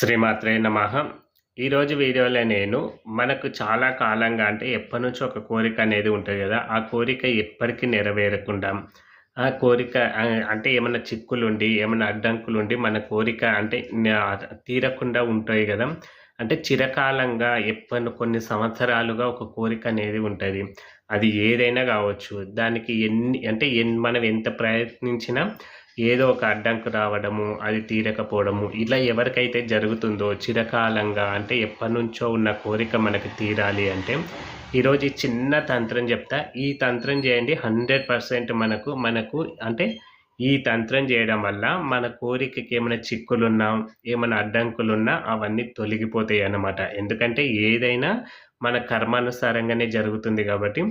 శ్రీమాత్రే నమః. ఈరోజు వీడియోలో నేను మనకు చాలా కాలంగా అంటే ఎప్పటి నుంచో ఒక కోరిక అనేది ఉంటుంది కదా ఆ కోరిక ఎప్పటికీ నెరవేరకుండా ఆ కోరిక అంటే ఏమైనా చిక్కులుండి ఏమైనా అడ్డంకులుండి మన కోరిక అంటే తీరకుండా ఉంటాయి కదా. అంటే చిరకాలంగా ఎప్పటి కొన్ని సంవత్సరాలుగా ఒక కోరిక అనేది ఉంటుంది. అది ఏదైనా కావచ్చు. దానికి ఎన్ని అంటే ఎన్ మనం ఎంత ప్రయత్నించినా ఏదో ఒక అడ్డంకు రావడము అది తీరకపోవడము ఇలా ఎవరికైతే జరుగుతుందో చిరకాలంగా అంటే ఎప్పటి నుంచో ఉన్న కోరిక మనకి తీరాలి అంటే ఈరోజు చిన్న తంత్రం చెప్తా. ఈ తంత్రం చేయండి హండ్రెడ్ పర్సెంట్ మనకు మనకు అంటే ఈ తంత్రం చేయడం వల్ల మన కోరికకి ఏమైనా చిక్కులున్నా ఏమైనా అడ్డంకులున్నా అవన్నీ తొలగిపోతాయి అన్నమాట. ఎందుకంటే ఏదైనా మన కర్మానుసారంగానే జరుగుతుంది కాబట్టి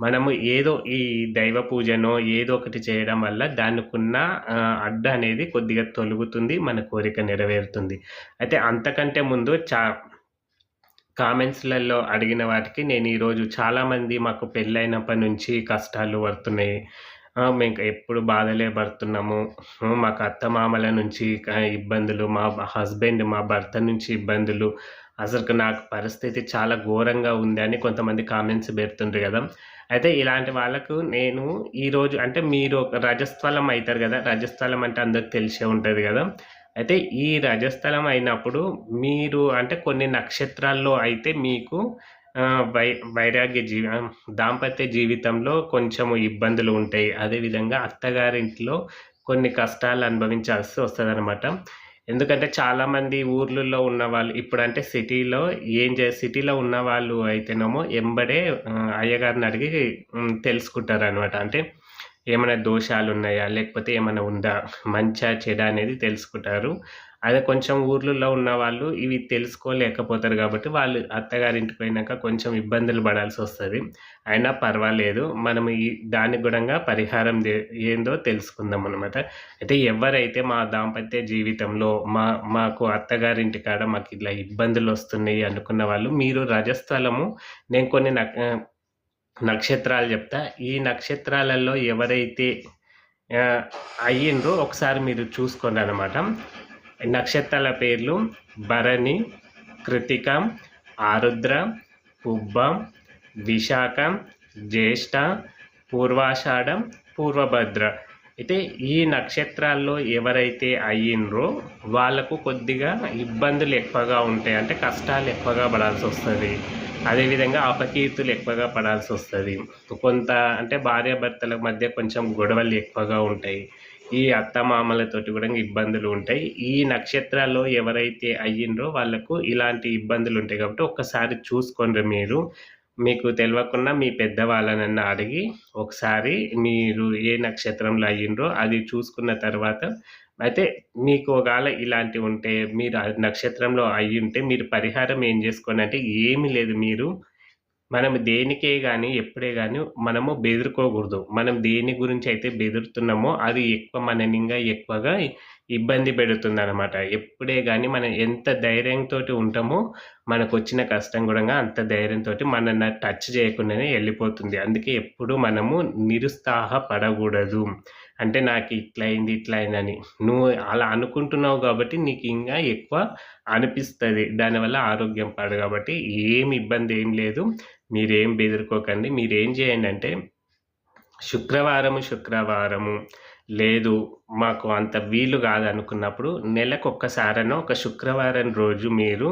మనము ఏదో ఈ దైవ పూజనో ఏదో ఒకటి చేయడం వల్ల దానికున్న అడ్డ అనేది కొద్దిగా తొలుగుతుంది మన కోరిక నెరవేరుతుంది. అయితే అంతకంటే ముందు చా కామెంట్స్లలో అడిగిన వాటికి నేను ఈరోజు చాలామంది మాకు పెళ్ళైనప్పటి నుంచి కష్టాలు పడుతున్నాయి. మేము ఎప్పుడు బాధలే పడుతున్నాము. మాకు అత్త మామల నుంచి ఇబ్బందులు మా హస్బెండ్ మా భర్త నుంచి ఇబ్బందులు. అసలు నాకు పరిస్థితి చాలా ఘోరంగా ఉంది అని కొంతమంది కామెంట్స్ పెడుతుండ్రు కదా. అయితే ఇలాంటి వాళ్ళకు నేను ఈరోజు అంటే మీరు ఒక రజస్థలం అవుతారు కదా. రజస్థలం అంటే అందరికి తెలిసే ఉంటుంది కదా. అయితే ఈ రజస్థలం అయినప్పుడు మీరు అంటే కొన్ని నక్షత్రాల్లో అయితే మీకు వై వైరాగ్య జీవి దాంపత్య జీవితంలో కొంచెము ఇబ్బందులు ఉంటాయి. అదేవిధంగా అత్తగారింట్లో కొన్ని కష్టాలు అనుభవించాల్సి వస్తుంది అనమాట ఎందుకంటే చాలామంది ఊర్లలో ఉన్న వాళ్ళు ఇప్పుడంటే సిటీలో ఏం చే సిటీలో ఉన్న వాళ్ళు అయితేనేమో ఎంబడే అయ్యగారిని అడిగి తెలుసుకుంటారు అనమాట అంటే ఏమైనా దోషాలు ఉన్నాయా లేకపోతే ఏమైనా ఉందా? మంచా చెడ అనేది తెలుసుకుంటారు. అదే కొంచెం ఊర్లలో ఉన్న వాళ్ళు ఇవి తెలుసుకోలేకపోతారు కాబట్టి వాళ్ళు అత్తగారింటికి పోయినాక కొంచెం ఇబ్బందులు పడాల్సి వస్తుంది. అయినా పర్వాలేదు. మనం ఈ దానికి కూడా పరిహారం ఏందో తెలుసుకుందాం అనమాట అయితే ఎవరైతే మా దాంపత్య జీవితంలో మా మాకు అత్తగారింటి కాడ మాకు ఇట్లా ఇబ్బందులు వస్తున్నాయి అనుకున్న వాళ్ళు మీరు రజస్థలము నేను కొన్ని నక్ నక్షత్రాలు చెప్తా. ఈ నక్షత్రాలలో ఎవరైతే అయ్యిండ్రో ఒకసారి మీరు చూసుకోండి అనమాట నక్షత్రాల పేర్లు భరణి కృతిక ఆరుద్ర ఉబ్బం విశాఖ జ్యేష్ఠ పూర్వాషాఢం పూర్వభద్ర. అయితే ఈ నక్షత్రాల్లో ఎవరైతే అయ్యిండ్రో వాళ్ళకు కొద్దిగా ఇబ్బందులు ఎక్కువగా ఉంటాయి. అంటే కష్టాలు ఎక్కువగా పడాల్సి వస్తుంది. అదేవిధంగా అపకీర్తులు ఎక్కువగా పడాల్సి వస్తుంది. కొంత అంటే భార్యాభర్తల మధ్య కొంచెం గొడవలు ఎక్కువగా ఉంటాయి. ఈ అత్తమామలతోటి కూడా ఇబ్బందులు ఉంటాయి. ఈ నక్షత్రాల్లో ఎవరైతే అయ్యిండ్రో వాళ్ళకు ఇలాంటి ఇబ్బందులు ఉంటాయి కాబట్టి ఒక్కసారి చూసుకోండి మీరు. మీకు తెలియకుండా మీ పెద్దవాళ్ళనన్నా అడిగి ఒకసారి మీరు ఏ నక్షత్రంలో అయ్యిండ్రో అది చూసుకున్న తర్వాత అయితే మీకు ఒకవేళ ఇలాంటివి ఉంటే మీరు నక్షత్రంలో అయి ఉంటే మీరు పరిహారం ఏం చేసుకోండి అంటే ఏమీ లేదు మీరు. మనం దేనికే కానీ ఎప్పుడే కానీ మనము బెదురుకోకూడదు. మనం దేని గురించి అయితే బెదురుతున్నామో అది ఎక్కువ మనని ఇంకా ఎక్కువగా ఇబ్బంది పెడుతుంది అనమాట ఎప్పుడే కానీ మనం ఎంత ధైర్యంతో ఉంటామో మనకు వచ్చిన కష్టం కూడా అంత ధైర్యంతో మనల్ని టచ్ చేయకుండానే వెళ్ళిపోతుంది. అందుకే ఎప్పుడు మనము నిరుత్సాహపడకూడదు. అంటే నాకు ఇట్లా అయింది ఇట్లా అయిందని. నువ్వు అలా అనుకుంటున్నావు కాబట్టి నీకు ఇంకా ఎక్కువ అనిపిస్తుంది. దానివల్ల ఆరోగ్యం పాడు కాబట్టి ఏం ఇబ్బంది ఏం లేదు. మీరేం బెదిరుకోకండి. మీరేం చేయండి అంటే శుక్రవారము శుక్రవారము. లేదు మాకు అంత వీలు కాదనుకున్నప్పుడు నెలకు ఒక్కసారనో ఒక శుక్రవారం రోజు మీరు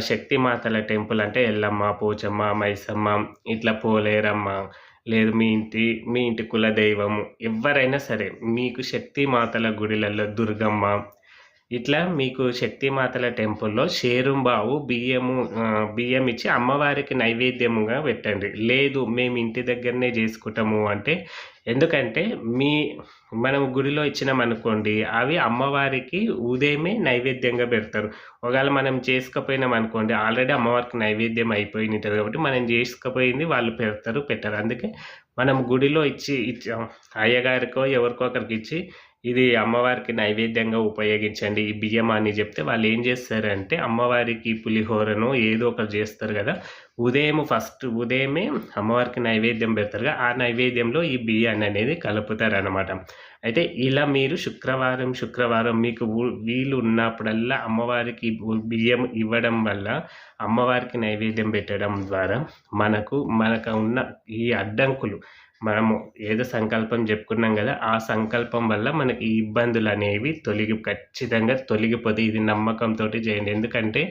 శక్తిమాతల టెంపుల్ అంటే ఎల్లమ్మ పోచమ్మ మైసమ్మ ఇట్లా పోలేరమ్మ లేదు మీ ఇంటి మీ ఇంటి కులదైవము ఎవరైనా సరే మీకు శక్తిమాతల గుడిలలో దుర్గమ్మ ఇట్లా మీకు శక్తిమాతల టెంపుల్లో షేరుంబావు బియ్యము బియ్యం ఇచ్చి అమ్మవారికి నైవేద్యముగా పెట్టండి. లేదు మేము ఇంటి దగ్గరనే చేసుకుంటాము అంటే ఎందుకంటే మీ మనం గుడిలో ఇచ్చినాం అనుకోండి అవి అమ్మవారికి ఉదయమే నైవేద్యంగా పెడతారు. ఒకవేళ మనం చేసుకపోయినాం అనుకోండి ఆల్రెడీ అమ్మవారికి నైవేద్యం అయిపోయి ఉంటుంది కాబట్టి మనం చేసుకపోయింది వాళ్ళు పెడతారు పెట్టారు. అందుకే మనం గుడిలో ఇచ్చి ఇచ్చి అయ్యగారికో ఎవరికో ఒకరికి ఇచ్చి ఇది అమ్మవారికి నైవేద్యంగా ఉపయోగించండి. ఈ బియ్యం అని చెప్తే వాళ్ళు ఏం చేస్తారంటే అమ్మవారికి పులిహోరను ఏదో ఒకటి చేస్తారు కదా. ఉదయం ఫస్ట్ ఉదయమే అమ్మవారికి నైవేద్యం పెడతారు ఆ నైవేద్యంలో ఈ బియ్యాన్ని అనేది కలుపుతారనమాట అయితే ఇలా మీరు శుక్రవారం శుక్రవారం మీకు వీలు ఉన్నప్పుడల్లా అమ్మవారికి బియ్యం ఇవ్వడం వల్ల అమ్మవారికి నైవేద్యం పెట్టడం ద్వారా మనకు మనకు ఉన్న ఈ అడ్డంకులు మనము ఏదో సంకల్పం చెప్పుకున్నాం కదా ఆ సంకల్పం వల్ల మనకి ఇబ్బందులు అనేవి తొలగి ఖచ్చితంగా తొలగిపోతాయి. ఇది నమ్మకంతో చేయండి. ఎందుకంటే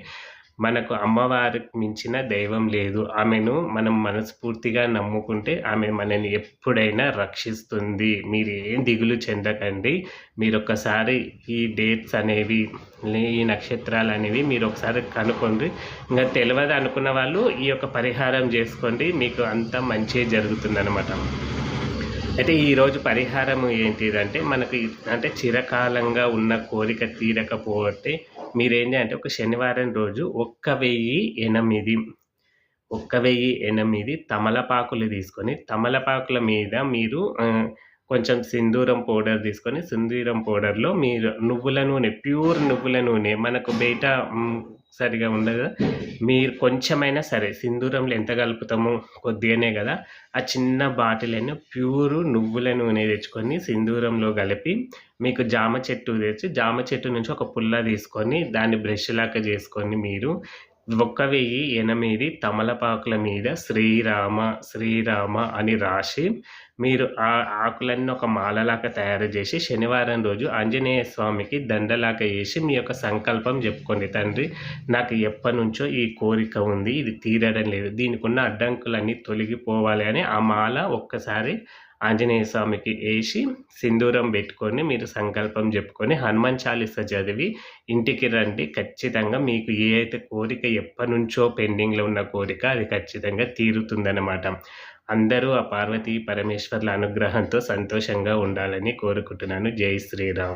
మనకు అమ్మవారికి మించిన దైవం లేదు. ఆమెను మనం మనస్ఫూర్తిగా నమ్ముకుంటే ఆమె మనని ఎప్పుడైనా రక్షిస్తుంది. మీరు ఏం దిగులు చెందకండి. మీరు ఒకసారి ఈ డేట్స్ అనేవి ఈ నక్షత్రాలు అనేవి మీరు ఒకసారి కనుక్కోండి. ఇంకా తెలియదు అనుకున్న వాళ్ళు ఈ యొక్క పరిహారం చేసుకోండి. మీకు అంతా మంచి జరుగుతుందన్నమాట. అయితే ఈరోజు పరిహారం ఏంటిదంటే మనకి అంటే చిరకాలంగా ఉన్న కోరిక తీరకపోతే మీరేం అంటే ఒక శనివారం రోజు ఒక్క వెయ్యి ఎనిమిది ఒక్క వెయ్యి ఎనిమిది తమలపాకులు తీసుకొని తమలపాకుల మీద మీరు కొంచెం సింధూరం పౌడర్ తీసుకొని సింధూరం పౌడర్లో మీరు నువ్వుల నూనె ప్యూర్ నువ్వుల నూనె మనకు బయట సరిగా ఉండదు మీరు కొంచెమైనా సరే సింధూరంలో ఎంత కలుపుతామో కొద్దిగానే కదా ఆ చిన్న బాటిల్ అయినా ప్యూర్ నువ్వుల నూనె తెచ్చుకొని సింధూరంలో కలిపి మీకు జామ చెట్టు తెచ్చి జామ చెట్టు నుంచి ఒక పుల్ల తీసుకొని దాన్ని బ్రష్ లాగా చేసుకొని మీరు ఒక్క వెయ్యి ఎనిమిది తమలపాకుల మీద శ్రీరామ శ్రీరామ అని రాసి మీరు ఆ ఆకులన్నీ ఒక మాలలాగా తయారు చేసి శనివారం రోజు ఆంజనేయ స్వామికి దండలాగా వేసి మీ యొక్క సంకల్పం చెప్పుకోండి. తండ్రి నాకు ఎప్పటి నుంచో ఈ కోరిక ఉంది ఇది తీరడం లేదు. దీనికి ఉన్న అడ్డంకులన్నీ తొలగిపోవాలి అని ఆ మాల ఒక్కసారి ఆంజనేయ స్వామికి వేసి సింధూరం పెట్టుకొని మీరు సంకల్పం చెప్పుకొని హనుమాన్ చాలీస చదివి ఇంటికి రండి. ఖచ్చితంగా మీకు ఏ అయితే కోరిక ఎప్పటి నుంచో పెండింగ్లో ఉన్న కోరిక అది ఖచ్చితంగా తీరుతుందన్నమాట. అందరూ ఆ పార్వతీ పరమేశ్వర్ల అనుగ్రహంతో సంతోషంగా ఉండాలని కోరుకుంటున్నాను. జై శ్రీరామ్.